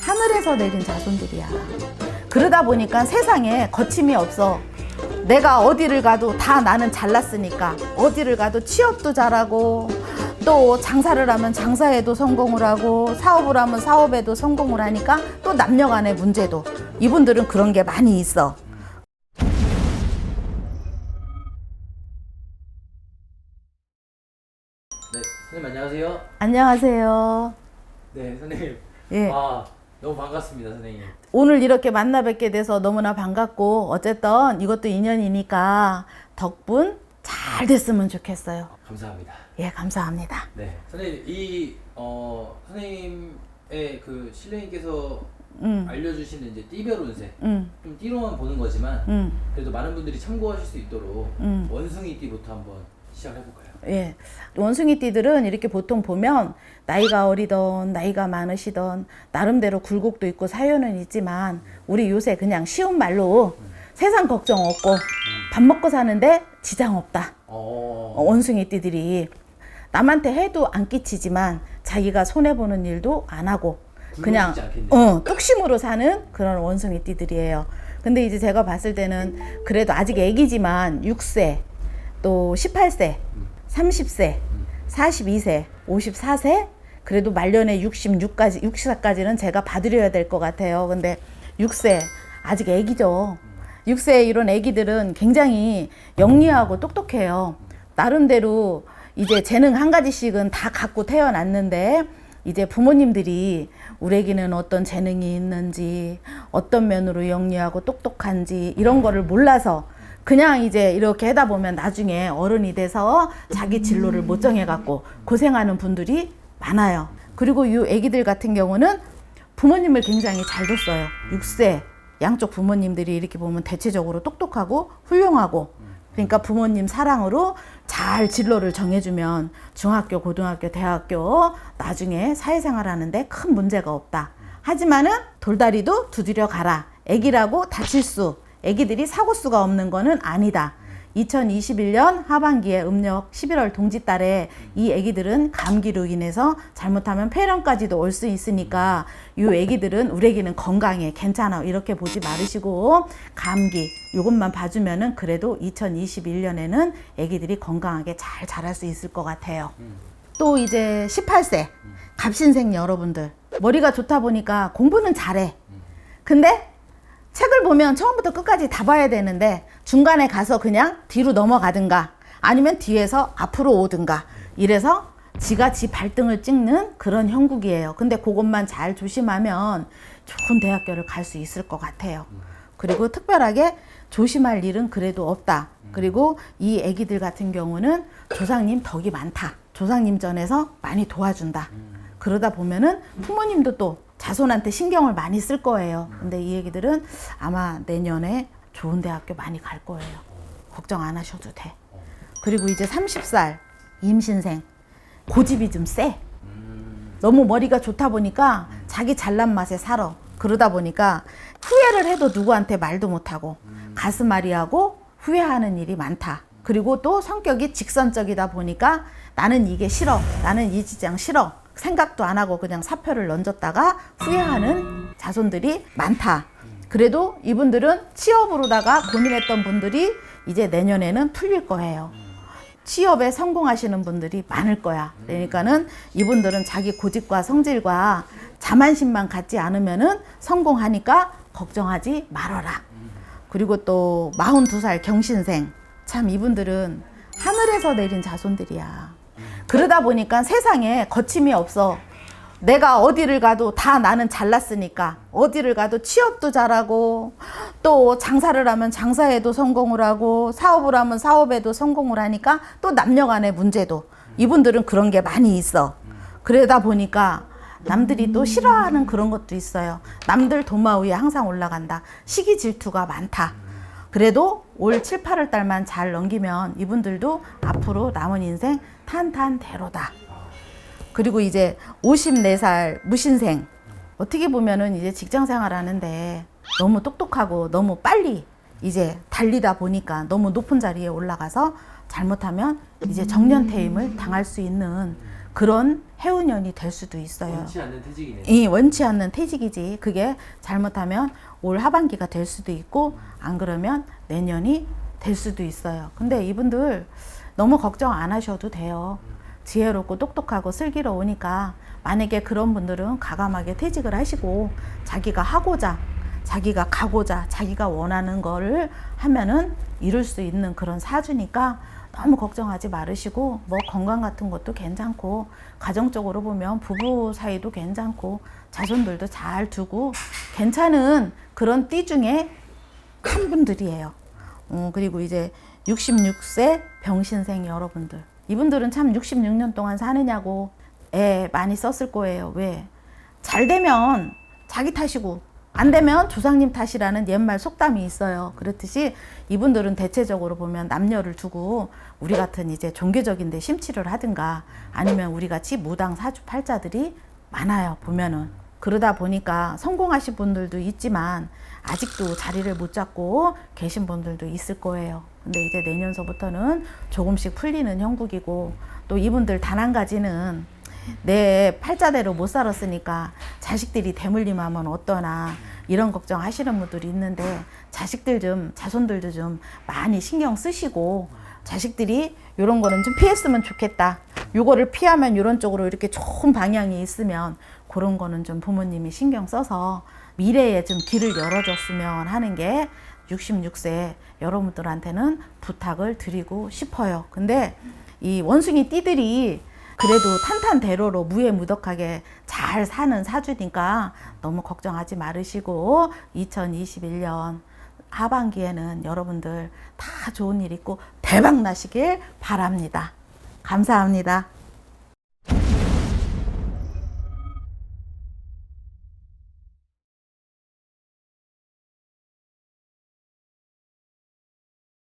하늘에서 내린 자손들이야. 그러다 보니까 세상에 거침이 없어. 내가 어디를 가도 다 나는 잘났으니까 어디를 가도 취업도 잘하고 또 장사를 하면 장사에도 성공을 하고 사업을 하면 사업에도 성공을 하니까 또 남녀 간의 문제도 이분들은 그런 게 많이 있어. 네, 선생님 안녕하세요. 안녕하세요. 네, 선생님. 예. 아, 너무 반갑습니다, 선생님. 오늘 이렇게 만나 뵙게 돼서 너무나 반갑고 어쨌든 이것도 인연이니까 덕분 잘 됐으면 좋겠어요. 감사합니다. 예, 감사합니다. 네, 선생님 이 어, 선생님의 그 신뢰님께서 음. 알려주시는 이제 띠별 운세 음. 좀 띠로만 보는 거지만 음. 그래도 많은 분들이 참고하실 수 있도록 음. 원숭이 띠부터 한번 시작해 볼까요? 예. 원숭이 띠들은 이렇게 보통 보면 나이가 어리던 나이가 많으시던 나름대로 굴곡도 있고 사연은 있지만 우리 요새 그냥 쉬운 말로 세상 걱정 없고 밥 먹고 사는데 지장 없다. 어, 어, 원숭이 띠들이 남한테 해도 안 끼치지만 자기가 손해 보는 일도 안 하고 그냥 굶어 않겠네요. 어, 뚝심으로 사는 그런 원숭이 띠들이에요. 근데 이제 제가 봤을 때는 그래도 아직 애기지만 6세, 또 18세, 30세, 42세, 54세, 그래도 말년에 66까지 60세까지는 제가 봐드려야 될 것 같아요. 근데 6세 아직 애기죠. 6세 이런 애기들은 굉장히 영리하고 똑똑해요. 나름대로 이제 재능 한 가지씩은 다 갖고 태어났는데 이제 부모님들이 우리 애기는 어떤 재능이 있는지 어떤 면으로 영리하고 똑똑한지 이런 거를 몰라서 그냥 이제 이렇게 하다 보면 나중에 어른이 돼서 자기 진로를 못 정해갖고 고생하는 분들이 많아요. 그리고 이 애기들 같은 경우는 부모님을 굉장히 잘 뒀어요. 6세 양쪽 부모님들이 이렇게 보면 대체적으로 똑똑하고 훌륭하고 그러니까 부모님 사랑으로 잘 진로를 정해주면 중학교, 고등학교, 대학교 나중에 사회생활 하는데 큰 문제가 없다. 하지만은 돌다리도 두드려 가라. 애기라고 다칠 수, 애기들이 사고 수가 없는 거는 아니다. 2021년 하반기에 음력 11월 동짓달에 이 애기들은 감기로 인해서 잘못하면 폐렴까지도 올 수 있으니까 이 애기들은 우리 애기는 건강해 괜찮아 이렇게 보지 말으시고 감기 이것만 봐주면은 그래도 2021년에는 애기들이 건강하게 잘 자랄 수 있을 것 같아요. 또 이제 18세 갑신생 여러분들 머리가 좋다 보니까 공부는 잘해. 근데 책을 보면 처음부터 끝까지 다 봐야 되는데 중간에 가서 그냥 뒤로 넘어가든가 아니면 뒤에서 앞으로 오든가 이래서 지가 지 발등을 찍는 그런 형국이에요. 근데 그것만 잘 조심하면 좋은 대학교를 갈 수 있을 것 같아요. 그리고 특별하게 조심할 일은 그래도 없다. 그리고 이 애기들 같은 경우는 조상님 덕이 많다. 조상님 전에서 많이 도와준다. 그러다 보면은 부모님도 또 자손한테 신경을 많이 쓸 거예요. 근데 이 얘기들은 아마 내년에 좋은 대학교 많이 갈 거예요. 걱정 안 하셔도 돼. 그리고 이제 30살 임신생 고집이 좀 세. 너무 머리가 좋다 보니까 자기 잘난 맛에 살아. 그러다 보니까 후회를 해도 누구한테 말도 못하고 가슴앓이하고 후회하는 일이 많다. 그리고 또 성격이 직선적이다 보니까 나는 이게 싫어. 나는 이 지장 싫어. 생각도 안 하고 그냥 사표를 던졌다가 후회하는 자손들이 많다. 그래도 이분들은 취업으로다가 고민했던 분들이 이제 내년에는 풀릴 거예요. 취업에 성공하시는 분들이 많을 거야. 그러니까는 이분들은 자기 고집과 성질과 자만심만 갖지 않으면은 성공하니까 걱정하지 말아라. 그리고 또 42살 경신생. 참 이분들은 하늘에서 내린 자손들이야. 그러다 보니까 세상에 거침이 없어. 내가 어디를 가도 다 나는 잘났으니까 어디를 가도 취업도 잘하고 또 장사를 하면 장사에도 성공을 하고 사업을 하면 사업에도 성공을 하니까 또 남녀 간의 문제도 이분들은 그런 게 많이 있어. 그러다 보니까 남들이 또 싫어하는 그런 것도 있어요. 남들 도마 위에 항상 올라간다. 시기 질투가 많다. 그래도 올 7, 8월 달만 잘 넘기면 이분들도 앞으로 남은 인생 탄탄대로다. 그리고 이제 54살 무신생 어떻게 보면은 이제 직장 생활 하는데 너무 똑똑하고 너무 빨리 이제 달리다 보니까 너무 높은 자리에 올라가서 잘못하면 이제 정년 퇴임을 당할 수 있는 그런 해운년이 될 수도 있어요. 원치 않는 퇴직이네요. 이 원치 않는 퇴직이지. 그게 잘못하면 올 하반기가 될 수도 있고 안 그러면 내년이 될 수도 있어요. 근데 이분들 너무 걱정 안 하셔도 돼요. 지혜롭고 똑똑하고 슬기로우니까 만약에 그런 분들은 가감하게 퇴직을 하시고 자기가 하고자 자기가 가고자 자기가 원하는 거를 하면은 이룰 수 있는 그런 사주니까 너무 걱정하지 말으시고 뭐 건강 같은 것도 괜찮고 가정적으로 보면 부부 사이도 괜찮고 자손들도 잘 두고 괜찮은 그런 띠 중에 한 분들이에요. 어, 그리고 이제 66세 병신생 여러분들. 이분들은 참 66년 동안 사느냐고 애 많이 썼을 거예요. 왜? 잘 되면 자기 탓이고 안 되면 조상님 탓이라는 옛말 속담이 있어요. 그렇듯이 이분들은 대체적으로 보면 남녀를 두고 우리 같은 이제 종교적인 데 심취를 하든가 아니면 우리 같이 무당 사주 팔자들이 많아요. 보면은. 그러다 보니까 성공하신 분들도 있지만 아직도 자리를 못 잡고 계신 분들도 있을 거예요. 근데 이제 내년서부터는 조금씩 풀리는 형국이고 또 이분들 단 한 가지는 내 팔자대로 못 살았으니까 자식들이 대물림하면 어떠나 이런 걱정 하시는 분들이 있는데 자식들 좀 자손들도 좀 많이 신경 쓰시고 자식들이 이런 거는 좀 피했으면 좋겠다. 요거를 피하면 이런 쪽으로 이렇게 좋은 방향이 있으면 그런 거는 좀 부모님이 신경 써서 미래에 좀 길을 열어줬으면 하는 게 66세 여러분들한테는 부탁을 드리고 싶어요. 근데 이 원숭이 띠들이 그래도 탄탄대로로 무해무덕하게 잘 사는 사주니까 너무 걱정하지 말으시고 2021년 하반기에는 여러분들 다 좋은 일 있고 대박 나시길 바랍니다. 감사합니다.